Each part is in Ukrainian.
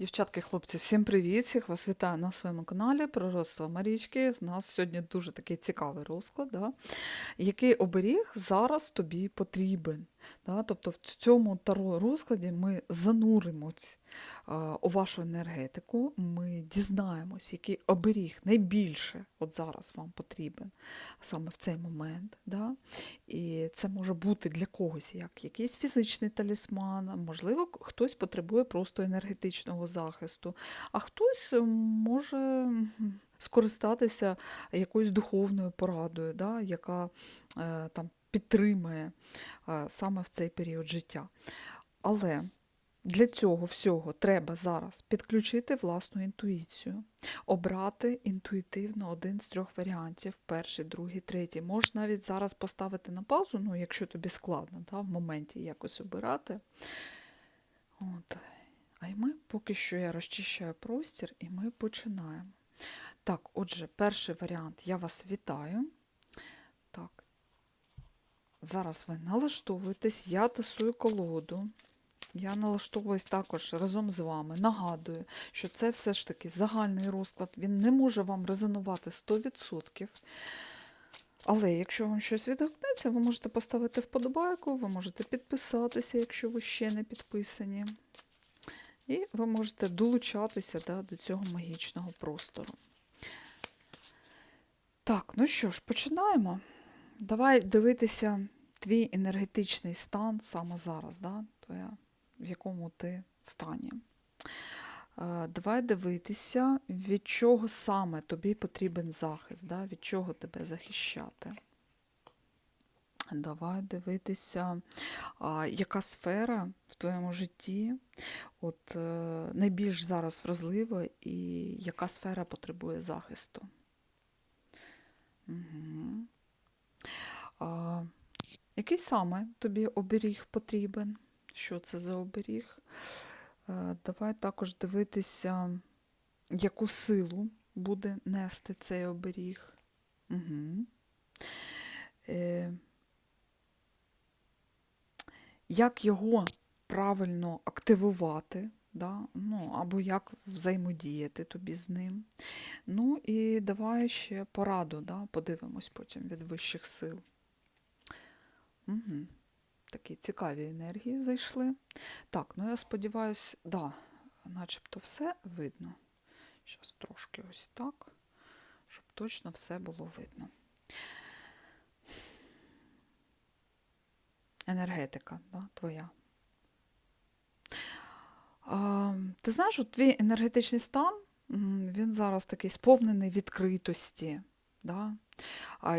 Дівчатки, хлопці, всім привіт! Всіх вас вітаю на своєму каналі Пророцтво Марічки. З нас сьогодні дуже такий цікавий розклад, да? який оберіг зараз тобі потрібен. Да? Тобто в цьому таро розкладі ми зануримось у вашу енергетику, ми дізнаємось, який оберіг найбільше от зараз вам потрібен саме в цей момент. Да? І це може бути для когось як якийсь фізичний талісман, можливо, хтось потребує просто енергетичного захисту, а хтось може скористатися якоюсь духовною порадою, да? яка е, там підтримує е, саме в цей період життя. Але для цього всього треба зараз підключити власну інтуїцію, обрати інтуїтивно один з трьох варіантів: перший, другий, третій. Можеш навіть зараз поставити на паузу, ну, якщо тобі складно да, в моменті якось обирати. От. А й ми поки що я розчищаю простір, і ми починаємо. Так, отже, перший варіант. Я вас вітаю. Так. Зараз ви налаштовуєтесь, я тасую колоду. Я налаштовуюсь також разом з вами. Нагадую, що це все ж таки загальний розклад. Він не може вам резонувати 100%. Але якщо вам щось відгукнеться, ви можете поставити вподобайку, ви можете підписатися, якщо ви ще не підписані. І ви можете долучатися да, до цього магічного простору. Так, ну що ж, починаємо. Давай дивитися твій енергетичний стан саме зараз, да? Твоя, в якому ти стані. Е, Давай дивитися, від чого саме тобі потрібен захист, да? від чого тебе захищати. Давай дивитися, яка сфера в твоєму житті от, е, найбільш зараз вразлива і яка сфера потребує захисту. Угу. А, який саме тобі оберіг потрібен? Що це за оберіг? Е, Давай також дивитися, яку силу буде нести цей оберіг. Угу. Е, як його правильно активувати, да? ну, або як взаємодіяти тобі з ним. Ну і давай ще пораду, да? подивимось потім від вищих сил. Угу. Такі цікаві енергії зайшли. Так, ну я сподіваюся, да, начебто все видно. Зараз трошки ось так, щоб точно все було видно. Енергетика, да, твоя. А, ти знаєш, твій енергетичний стан, він зараз такий сповнений відкритості. Да?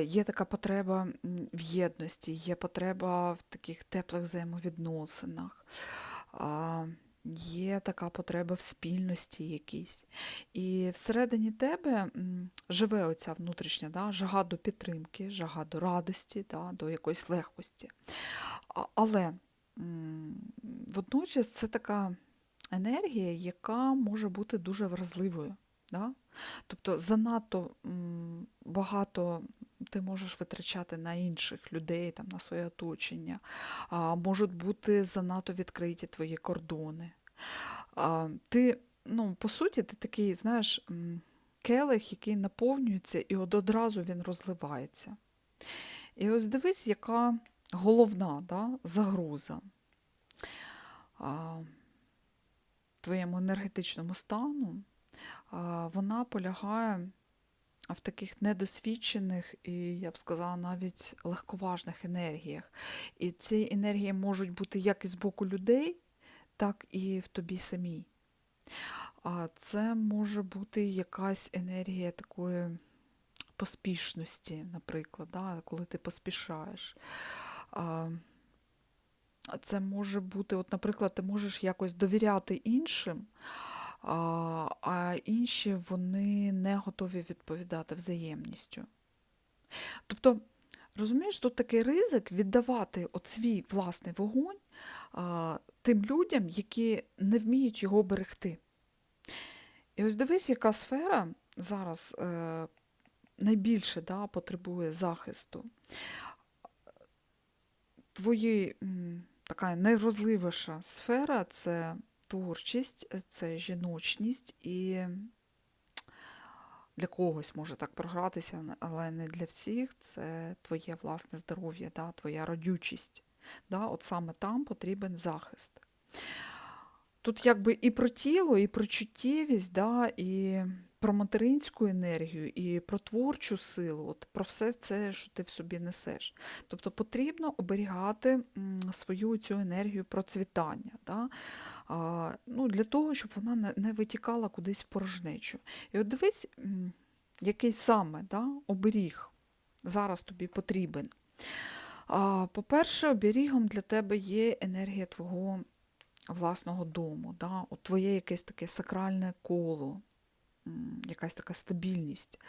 Є така потреба в єдності, є потреба в таких теплих взаємовідносинах, є така потреба в спільності якійсь. І всередині тебе живе оця внутрішня да, жага до підтримки, жага до радості, да, до якоїсь легкості. Але водночас це така енергія, яка може бути дуже вразливою. Да? Тобто занадто багато ти можеш витрачати на інших людей, там, на своє оточення, а, можуть бути занадто відкриті твої кордони. А, ти, ну, по суті, ти такий, знаєш, келих, який наповнюється, і от одразу він розливається. І ось дивись, яка головна да, загроза а, твоєму енергетичному стану, вона полягає в таких недосвідчених і, я б сказала, навіть легковажних енергіях. І ці енергії можуть бути як із боку людей, так і в тобі самій. А це може бути якась енергія такої поспішності, наприклад, да, коли ти поспішаєш. А, Це може бути, от, наприклад, ти можеш якось довіряти іншим, а, інші вони не готові відповідати взаємністю. Тобто, розумієш, тут такий ризик віддавати от свій власний вогонь а, тим людям, які не вміють його берегти. І ось дивись, яка сфера зараз е, найбільше да, потребує захисту. Твої така найвразливіша сфера це творчість, це жіночність і для когось може так програтися, але не для всіх. Це твоє власне здоров'я, да, твоя родючість. Да, От саме там потрібен захист. Тут якби і про тіло, і про чуттєвість, да, і про материнську енергію, і про творчу силу, от про все це, що ти в собі несеш. Тобто потрібно оберігати свою цю енергію процвітання, да, а, ну, для того, щоб вона не, витікала кудись в порожнечу. І от дивись, який саме да, оберіг зараз тобі потрібен. По-перше, оберігом для тебе є енергія твого власного дому, да? От твоє якесь таке сакральне коло, якась така стабільність.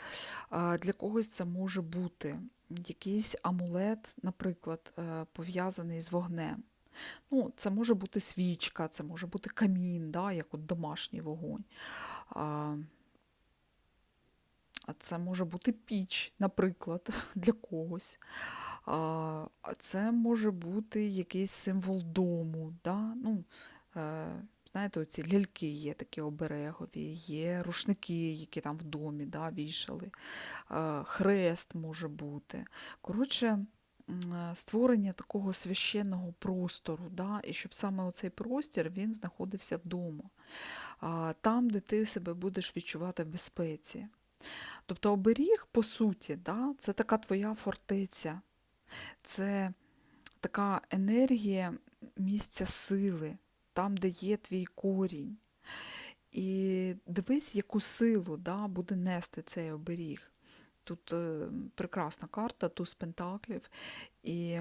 Для когось це може бути якийсь амулет, наприклад, е, пов'язаний з вогнем. Ну, Це може бути свічка, це може бути камін, да, як от домашній вогонь. А це може бути піч, наприклад, для когось. А Це може бути якийсь символ дому. Да? Ну, е, Знаєте, оці ляльки є такі оберегові, є рушники, які там в домі да, вішали, хрест може бути. Коротше, створення такого священного простору, да, і щоб саме оцей простір він знаходився вдома, там, де ти себе будеш відчувати в безпеці. Тобто оберіг, по суті, да, це така твоя фортеця, це така енергія місця сили, там, де є твій корінь. І дивись, яку силу да, буде нести цей оберіг. Тут е, прекрасна карта, туз пентаклів. І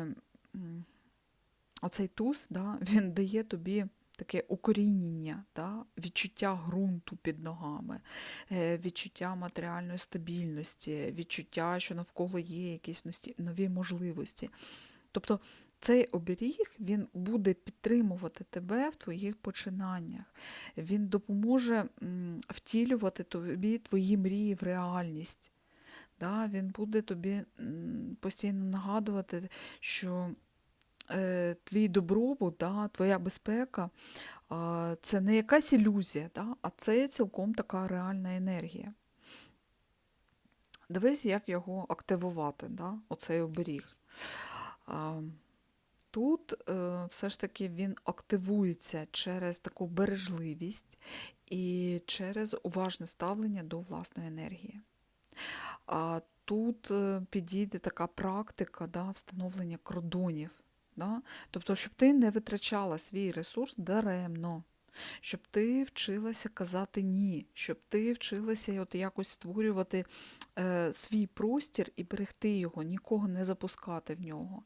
оцей туз да, він дає тобі таке укорінення, да, відчуття ґрунту під ногами, е, відчуття матеріальної стабільності, відчуття, що навколо є якісь нові можливості. Тобто цей оберіг він буде підтримувати тебе в твоїх починаннях. Він допоможе втілювати тобі твої мрії в реальність. Да, Він буде тобі постійно нагадувати, що е, твій добробут, да, твоя безпека е, це не якась ілюзія, да, а це цілком така реальна енергія. Дивись, як його активувати, да, оцей оберіг. Е, Тут е, все ж таки він активується через таку бережливість і через уважне ставлення до власної енергії. А тут е, підійде така практика да, встановлення кордонів. Да? Тобто, щоб ти не витрачала свій ресурс даремно, щоб ти вчилася казати ні, щоб ти вчилася от якось створювати е, свій простір і берегти його, нікого не запускати в нього.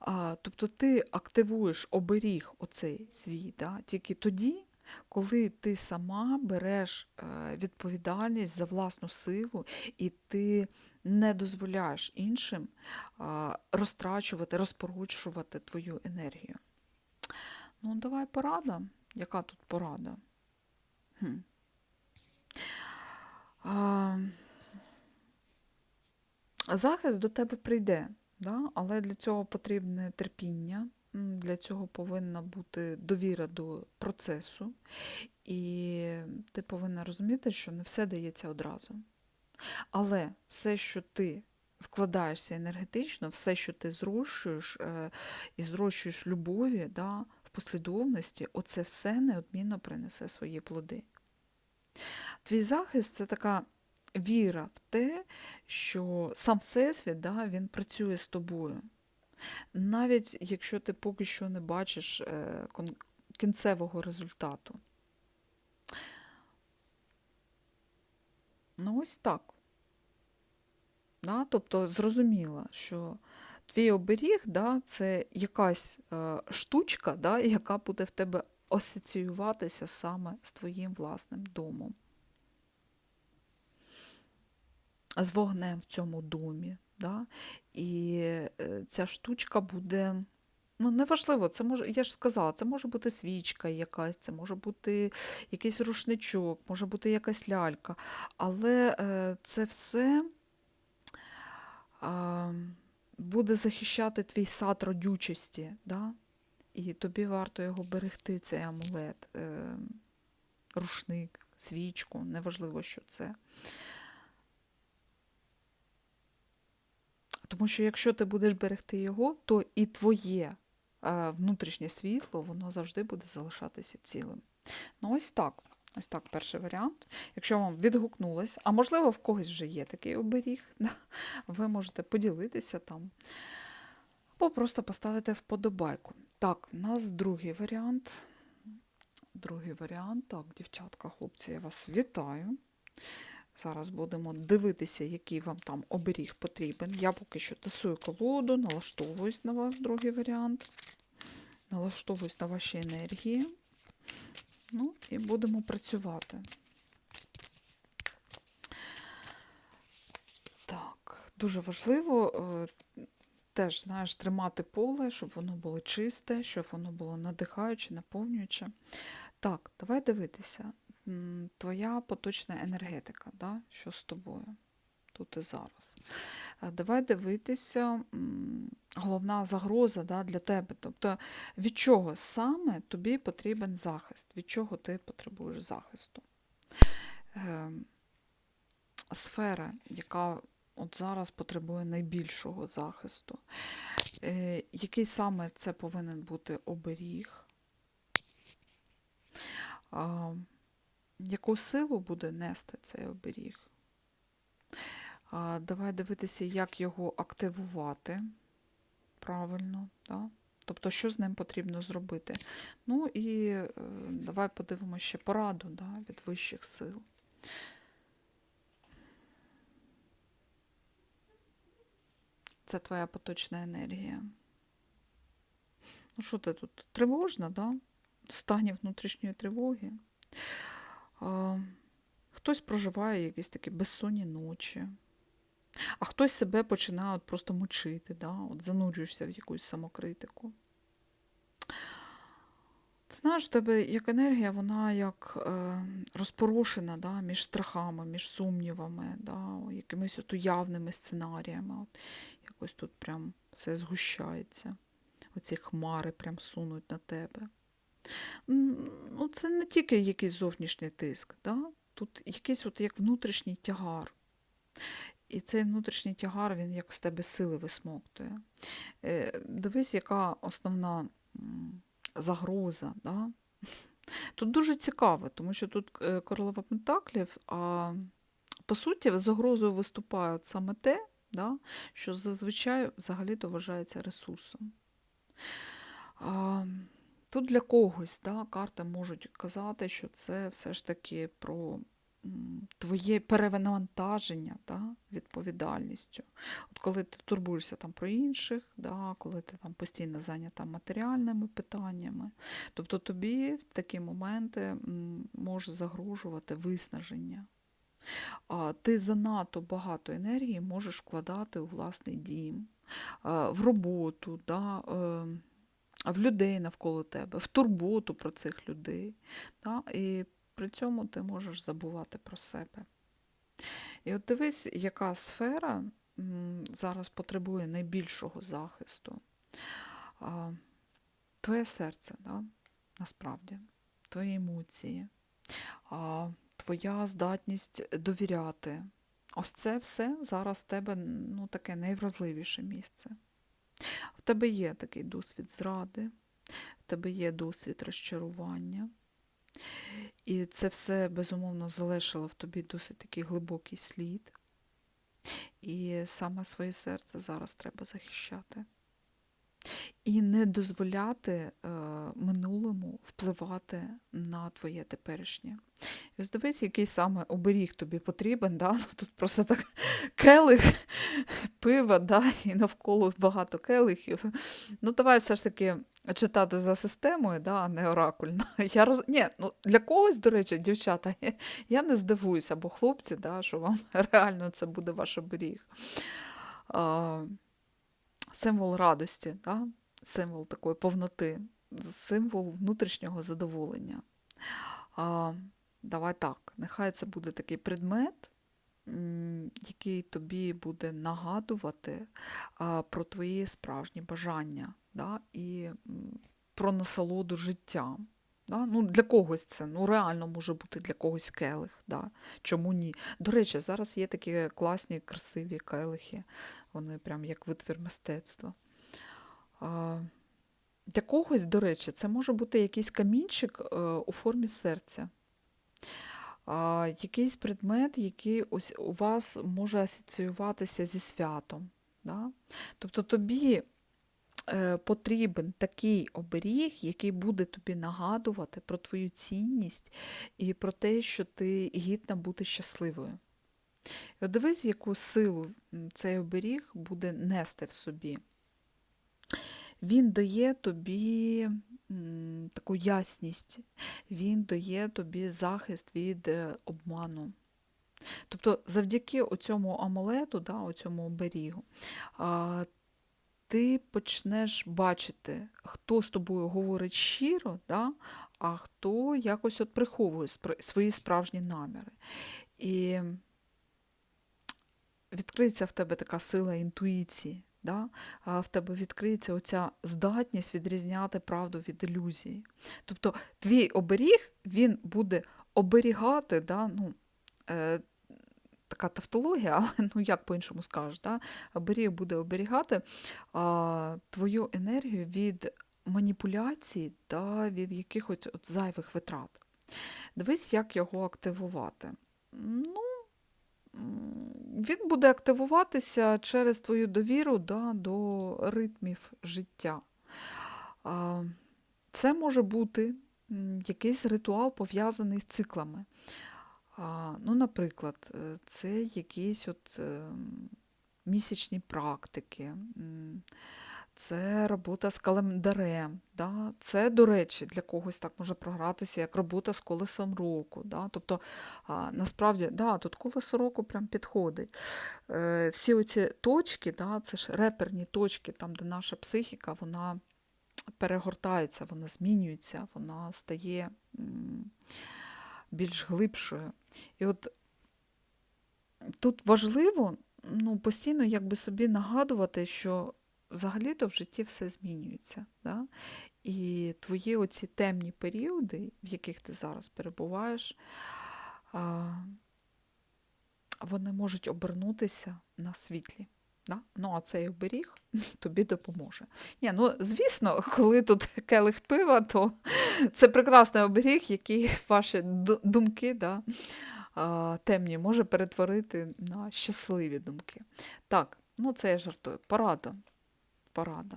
А, Тобто ти активуєш оберіг оцей свій да, тільки тоді, коли ти сама береш е, відповідальність за власну силу і ти не дозволяєш іншим розтрачувати, розпоручувати твою енергію. Ну, давай порада. Яка тут порада? Хм. А, Захист до тебе прийде. Да? Але для цього потрібне терпіння, для цього повинна бути довіра до процесу, і ти повинна розуміти, що не все дається одразу. Але все, що ти вкладаєшся енергетично, все, що ти зрощуєш е, і зрощуєш любові да, в послідовності, оце все неодмінно принесе свої плоди. Твій захист це така віра в те, що сам Всесвіт да, він працює з тобою. Навіть якщо ти поки що не бачиш е, кінцевого результату. Ну, ось так. Да? Тобто зрозуміло, що твій оберіг да, це якась е, штучка, да, яка буде в тебе асоціюватися саме з твоїм власним домом з вогнем в цьому домі. Да? І е, ця штучка буде. Ну, неважливо, це може, я ж сказала, це може бути свічка якась, це може бути якийсь рушничок, може бути якась лялька. Але е, це все е, буде захищати твій сад родючості. Да? і тобі варто його берегти, цей амулет, е, рушник, свічку, неважливо, що це. Тому що якщо ти будеш берегти його, то і твоє е, внутрішнє світло, воно завжди буде залишатися цілим. Ну, ось так. Ось так, перший варіант. Якщо вам відгукнулось, а можливо, в когось вже є такий оберіг, ви можете поділитися там, або просто поставити вподобайку. Так, у нас другий варіант. Другий варіант. Так, дівчатка, хлопці, я вас вітаю. Зараз будемо дивитися, який вам там оберіг потрібен. Я поки що тасую колоду, налаштовуюсь на вас, другий варіант. Налаштовуюсь на ваші енергії. Ну, і будемо працювати. Так, дуже важливо е, теж, знаєш, тримати поле, щоб воно було чисте, щоб воно було надихаюче, наповнююче. Так, давай дивитися. Твоя поточна енергетика, да? що з тобою тут і зараз. Е, Давай дивитися, головна загроза да, для тебе. Тобто, від чого саме тобі потрібен захист, від чого ти потребуєш захисту. Е, Сфера, яка от зараз потребує найбільшого захисту. Е, Який саме це повинен бути оберіг? Яку силу буде нести цей оберіг? Давай дивитися, як його активувати правильно. Да? Тобто, що з ним потрібно зробити. Ну і е, давай подивимося ще пораду да, від вищих сил. Це твоя поточна енергія. Ну, що ти тут? Тривожна, да? Стані внутрішньої тривоги. Хтось проживає якісь такі безсонні ночі, а хтось себе починає от просто мучити, да? от занурюєшся в якусь самокритику. Ти знаєш, в тебе як енергія, вона як е, розпорошена да, між страхами, між сумнівами, да, якимись от уявними сценаріями. От, якось тут прям все згущається. Оці хмари прям сунуть на тебе. Ну, це не тільки якийсь зовнішній тиск, да? тут якийсь от як внутрішній тягар. І цей внутрішній тягар, він як з тебе сили висмоктує. Е, Дивись, яка основна загроза. Да? Тут дуже цікаво, тому що тут е, королева Пентаклів, а по суті, загрозою виступає саме те, да, що зазвичай взагалі-то вважається ресурсом. А, Тут для когось да, карти можуть казати, що це все ж таки про твоє перевантаження да, відповідальністю. От коли ти турбуєшся там про інших, да, коли ти там постійно зайнята матеріальними питаннями, тобто тобі в такі моменти може загрожувати виснаження. Ти занадто багато енергії можеш вкладати у власний дім, в роботу, да, е, в людей навколо тебе, в турботу про цих людей. Да, і при цьому ти можеш забувати про себе. І от дивись, яка сфера зараз потребує найбільшого захисту. Твоє серце, да, насправді, твої емоції, твоя здатність довіряти. Ось це все зараз в тебе ну, таке найвразливіше місце. В тебе є такий досвід зради, в тебе є досвід розчарування. І це все, безумовно, залишило в тобі досить такий глибокий слід. І саме своє серце зараз треба захищати. І не дозволяти е, минулому впливати на твоє теперішнє. І ось дивись, який саме оберіг тобі потрібен. Да? Ну, тут просто так келих пива, да? і навколо багато келихів. Ну, давай все ж таки читати за системою, да? а не оракульно. Я роз... Ні, ну, для когось, до речі, дівчата, я не здивуюся, або хлопці, да, що вам реально це буде ваш оберіг. А, символ радості, да? символ такої повноти, символ внутрішнього задоволення. А, Давай так, нехай це буде такий предмет, який тобі буде нагадувати про твої справжні бажання да? і про насолоду життям. Да? Ну, для когось це ну, реально може бути для когось келих. Да? Чому ні? До речі, зараз є такі класні, красиві келихи. Вони прям як витвір мистецтва. А, для когось, до речі, це може бути якийсь камінчик е, у формі серця. А, якийсь предмет, який ось у вас може асоціюватися зі святом. Да? Тобто тобі потрібен такий оберіг, який буде тобі нагадувати про твою цінність і про те, що ти гідна бути щасливою. І от дивись, яку силу цей оберіг буде нести в собі. Він дає тобі таку ясність, він дає тобі захист від е, обману. Тобто, завдяки оцьому амулету, да, оцьому оберігу, ти почнеш бачити, хто з тобою говорить щиро, да, а хто якось от приховує свої справжні наміри. І відкриється в тебе така сила інтуїції. Да? А в тебе відкриється оця здатність відрізняти правду від ілюзії. Тобто твій оберіг він буде оберігати, да? ну, е, така тавтологія, але ну, як по-іншому скажеш, да? оберіг буде оберігати а, твою енергію від маніпуляцій та від якихось от зайвих витрат. Дивись, як його активувати. Ну, він буде активуватися через твою довіру да, до ритмів життя. Це може бути якийсь ритуал пов'язаний з циклами. Ну, наприклад, е, це якісь от е, місячні практики, це робота з календарем. Да? Це, до речі, для когось так може програтися, як робота з колесом року. Да? Тобто, насправді, да, тут колесо року прям підходить. Е, всі оці точки, да, це ж реперні точки, там, де наша психіка, вона перегортається, вона змінюється, вона стає більш глибшою. І от тут важливо ну, постійно якби собі нагадувати, що взагалі-то в житті все змінюється. Да? І твої оці темні періоди, в яких ти зараз перебуваєш, вони можуть обернутися на світлі. Да? Ну, а цей оберіг тобі допоможе. Ні, ну, звісно, коли тут келих пива, то це прекрасний оберіг, який ваші думки да, темні може перетворити на щасливі думки. Так, ну це я жартую. Порада. Порада.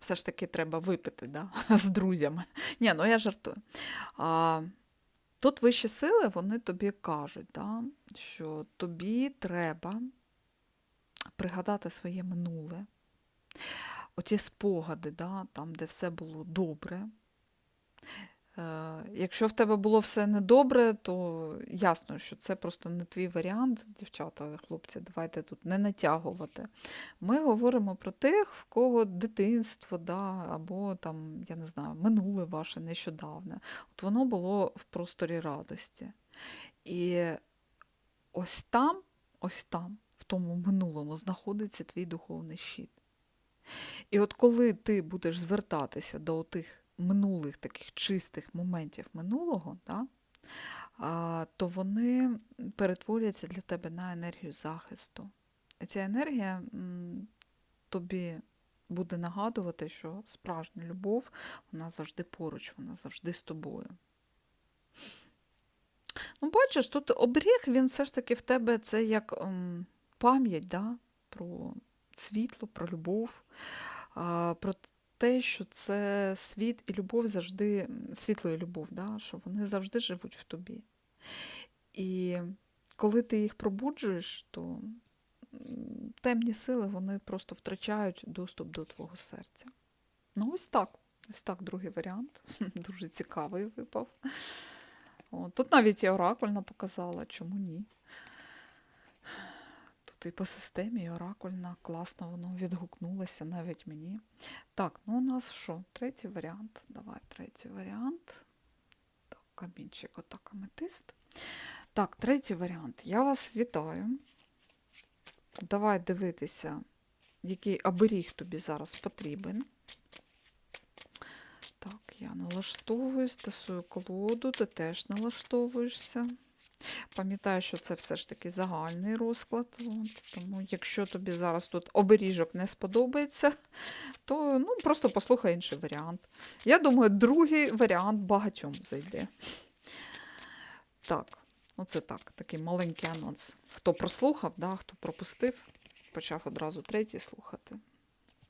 Все ж таки треба випити да, з друзями. Ні, ну я жартую. А, тут вищі сили, вони тобі кажуть, да, що тобі треба пригадати своє минуле, оті спогади, да, там, де все було добре. Е, Якщо в тебе було все недобре, то ясно, що це просто не твій варіант, дівчата, хлопці, давайте тут не натягувати. Ми говоримо про тих, в кого дитинство, да, або там, я не знаю, минуле ваше нещодавне. От воно було в просторі радості. І ось там, ось там, в тому минулому, знаходиться твій духовний щит. І от коли ти будеш звертатися до тих минулих таких чистих моментів минулого, да, то вони перетворяться для тебе на енергію захисту. І ця енергія тобі буде нагадувати, що справжня любов вона завжди поруч, вона завжди з тобою. Ну, бачиш, тут оберіг, він все ж таки в тебе це як ем, пам'ять да, про світло, про любов, про те, що це світ і любов завжди, світло і любов, да, що вони завжди живуть в тобі. І коли ти їх пробуджуєш, то темні сили вони просто втрачають доступ до твого серця. Ну, ось так. Ось так другий варіант. Дуже цікавий випав. Тут навіть і оракульна показала, чому ні. Тут і по системі, і оракульна, класно воно відгукнулося навіть мені. Так, ну у нас що? Третій варіант. Давай третій варіант. Так, камінчик, отак аметист. Так, третій варіант. Я вас вітаю. Давай дивитися, який оберіг тобі зараз потрібен. Так, я налаштовуюсь, тасую колоду, ти теж налаштовуєшся. Пам'ятаю, що це все ж таки загальний розклад. От, тому якщо тобі зараз тут оберіжок не сподобається, то ну, просто послухай інший варіант. Я думаю, другий варіант багатьом зайде. Так, оце так, такий маленький анонс. Хто прослухав, да, хто пропустив, почав одразу третій слухати.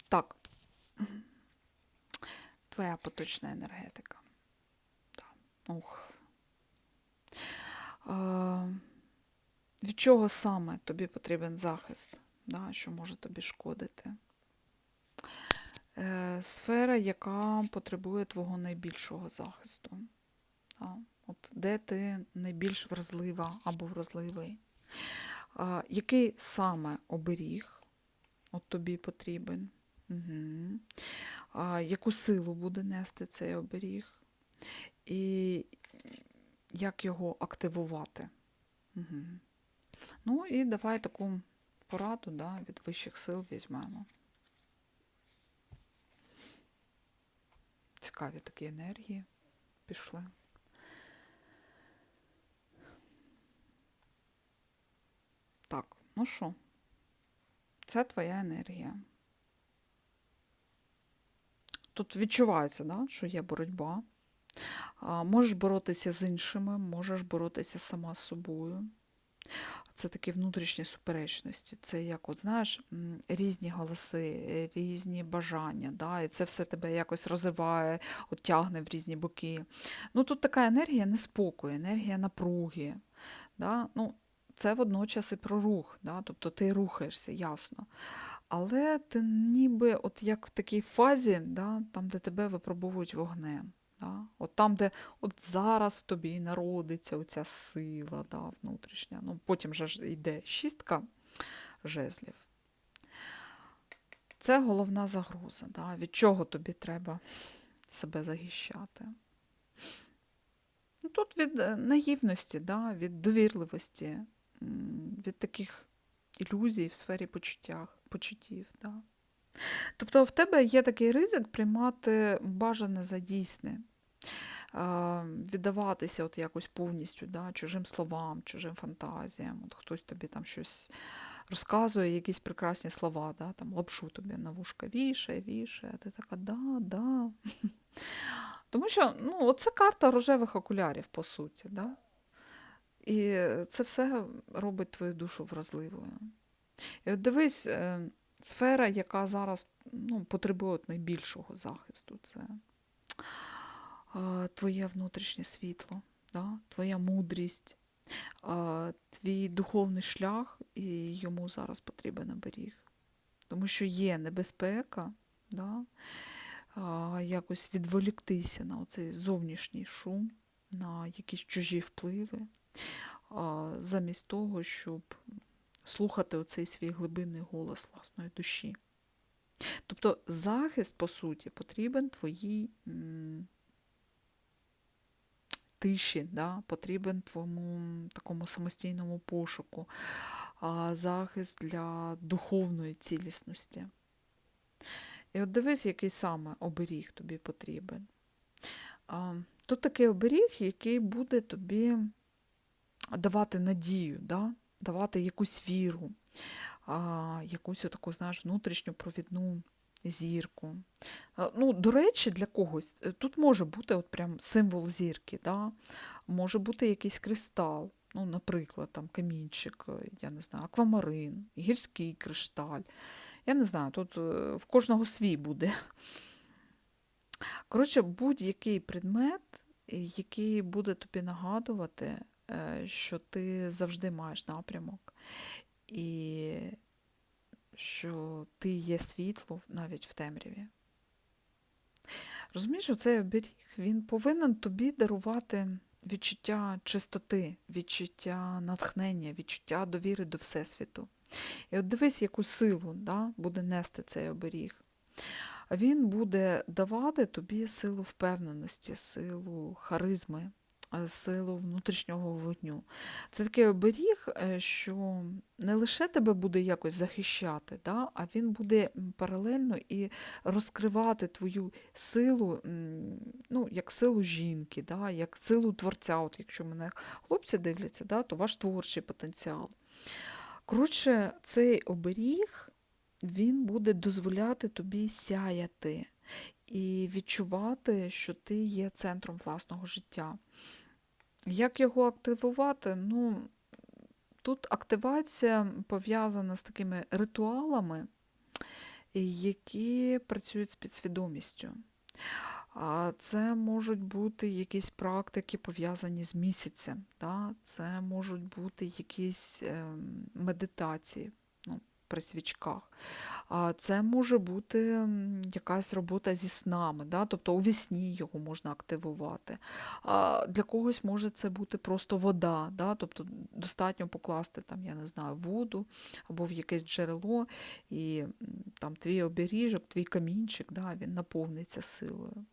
Так. Твоя поточна енергетика. Так. Ух. Від чого саме тобі потрібен захист, да, що може тобі шкодити? Е, сфера, яка потребує твого найбільшого захисту. Да? От де ти найбільш вразлива або вразливий? Який саме оберіг от тобі потрібен? Угу. Яку силу буде нести цей оберіг? І як його активувати? Угу. Ну і давай таку пораду да, від вищих сил візьмемо. Цікаві такі енергії пішли. Так, ну що, це твоя енергія. Тут відчувається, да, що є боротьба. Можеш боротися з іншими, можеш боротися сама з собою. Це такі внутрішні суперечності. Це як, от знаєш, різні голоси, різні бажання. Да? І це все тебе якось розвиває, тягне в різні боки. Ну, Тут така енергія неспокою, енергія напруги. Да? Ну, це водночас і про рух, да? тобто ти рухаєшся, ясно. Але ти ніби от як в такій фазі, да? там, де тебе випробовують вогнем. Да? От там, де от зараз тобі народиться оця сила да, внутрішня. Ну, Потім же йде шістка жезлів. Це головна загроза. Да? Від чого тобі треба себе захищати? Ну, Тут від е, наївності, да? від довірливості, від таких ілюзій в сфері почуттях, почуттів. Да? Тобто в тебе є такий ризик приймати бажане за дійсне, віддаватися от якось повністю да, чужим словам, чужим фантазіям. От Хтось тобі там щось розказує, якісь прекрасні слова, да, там лапшу тобі на вушка вішає, вішає, а ти така, да, да. Тому що ну, це карта рожевих окулярів, по суті. Да? І це все робить твою душу вразливою. І от дивись, е, сфера, яка зараз ну, потребує найбільшого захисту, це твоє внутрішнє світло, да? твоя мудрість, твій духовний шлях, і йому зараз потрібен оберіг. Тому що є небезпека, да? якось відволіктися на оцей зовнішній шум, на якісь чужі впливи, замість того, щоб слухати оцей свій глибинний голос власної душі. Тобто захист, по суті, потрібен твоїй тиші, да? потрібен твоєму такому самостійному пошуку, а, захист для духовної цілісності. І от дивись, який саме оберіг тобі потрібен. Тут такий оберіг, який буде тобі давати надію, да? Давати якусь віру, а, якусь таку, знаєш, внутрішню провідну зірку. Ну, До речі, для когось е, тут може бути от прям символ зірки, да? може бути якийсь кристал, ну, наприклад, там камінчик, е, я не знаю, аквамарин, гірський кришталь. Я не знаю, тут е, в кожного свій буде. Коротше, будь-який предмет, який буде тобі нагадувати, що ти завжди маєш напрямок, і що ти є світло навіть в темряві. Розумієш, оцей оберіг він повинен тобі дарувати відчуття чистоти, відчуття натхнення, відчуття довіри до Всесвіту. І от дивись, яку силу да, буде нести цей оберіг. Він буде давати тобі силу впевненості, силу харизми, е, силу внутрішнього вогню. Це такий оберіг, е, що не лише тебе буде якось захищати, да, а він буде паралельно і розкривати твою силу, ну, як силу жінки, да, як силу творця. От якщо мене хлопці дивляться, да, то ваш творчий потенціал. Коротше, цей оберіг він буде дозволяти тобі сяяти і відчувати, що ти є центром власного життя. Як його активувати? Ну, тут активація пов'язана з такими ритуалами, які працюють з підсвідомістю. А Це можуть бути якісь практики, пов'язані з місяцем. Це можуть бути якісь ем, медитації при свічках. Це може бути якась робота зі снами, да? тобто у вісні його можна активувати. Для когось може це бути просто вода, да? тобто достатньо покласти там, я не знаю, воду або в якесь джерело, і там твій оберіжок, твій камінчик, да? він наповниться силою.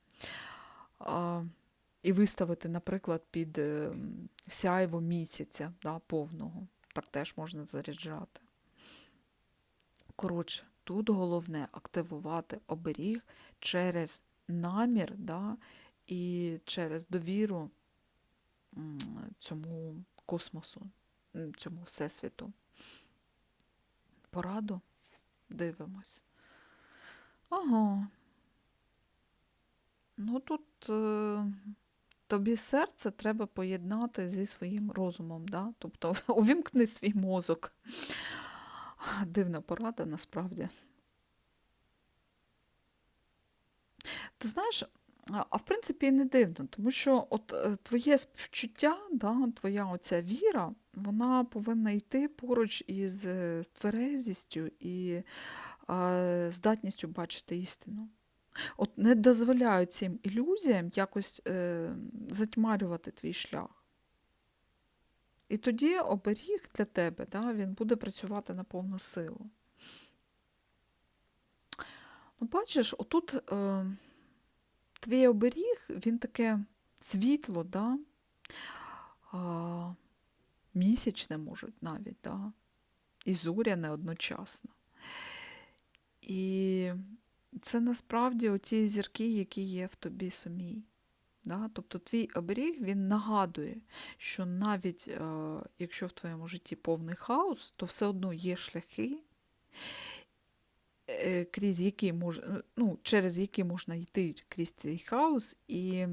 І виставити, наприклад, під сяйво місяця да, повного. Так теж можна заряджати. Коротше, тут головне активувати оберіг через намір да, і через довіру цьому космосу, цьому всесвіту. Пораду дивимось. Ага. Ну тут е, тобі серце треба поєднати зі своїм розумом, да? тобто увімкни свій мозок. Дивна порада насправді. Ти знаєш, а в принципі і не дивно, тому що от е, твоє співчуття, да, твоя оця віра, вона повинна йти поруч із е, тверезістю і е, здатністю бачити істину. От не дозволяють цим ілюзіям якось е, затьмарювати твій шлях. І тоді оберіг для тебе, да, він буде працювати на повну силу. Ну, бачиш, отут е, твій оберіг, він таке світло, да, а, місячне, можуть навіть, да, і зоряне одночасно. І це насправді оті зірки, які є в тобі самій. Да? Тобто твій оберіг він нагадує, що навіть е, якщо в твоєму житті повний хаос, то все одно є шляхи, е, крізь які мож, ну, через які можна йти крізь цей хаос, і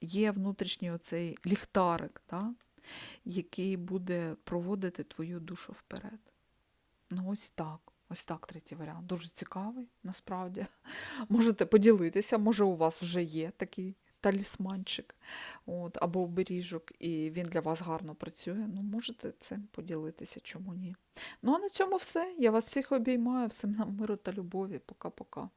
є внутрішній оцей ліхтарик, да? який буде проводити твою душу вперед. Ну, ось так. Ось так третій варіант. Дуже цікавий, насправді. Можете поділитися, може, у вас вже є такий талісманчик от, або оберіжок, і він для вас гарно працює. Ну, можете цим поділитися, чому ні. Ну, а на цьому все. Я вас всіх обіймаю, всім нам миру та любові. Пока-пока.